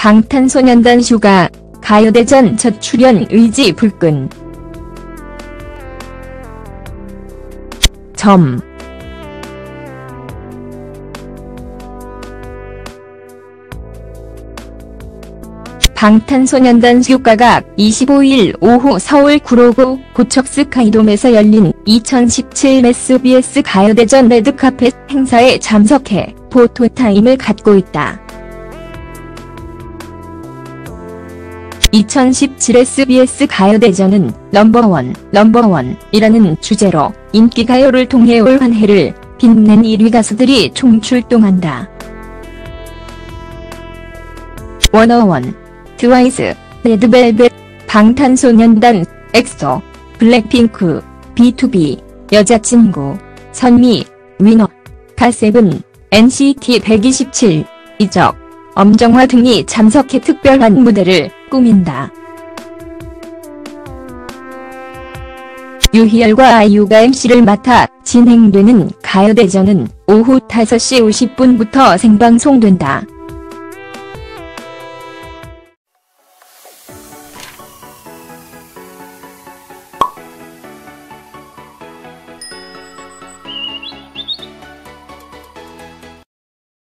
방탄소년단 슈가 가요대전 첫 출연 의지 불끈. 점. 방탄소년단 슈가가 25일 오후 서울 구로구 고척스 카이돔에서 열린 2017 SBS 가요대전 레드카펫 행사에 참석해 포토타임을 갖고 있다. 2017 SBS 가요대전은 넘버원, 넘버원이라는 주제로 인기가요를 통해 올 한 해를 빛낸 1위 가수들이 총출동한다. 워너원, 트와이스, 레드벨벳, 방탄소년단, 엑소, 블랙핑크, B2B, 여자친구, 선미, 위너, 가세븐, NCT 127, 이적, 엄정화 등이 참석해 특별한 무대를 꾸민다. 유희열과 아이유가 MC를 맡아 진행되는 가요대전은 오후 5시 50분부터 생방송된다.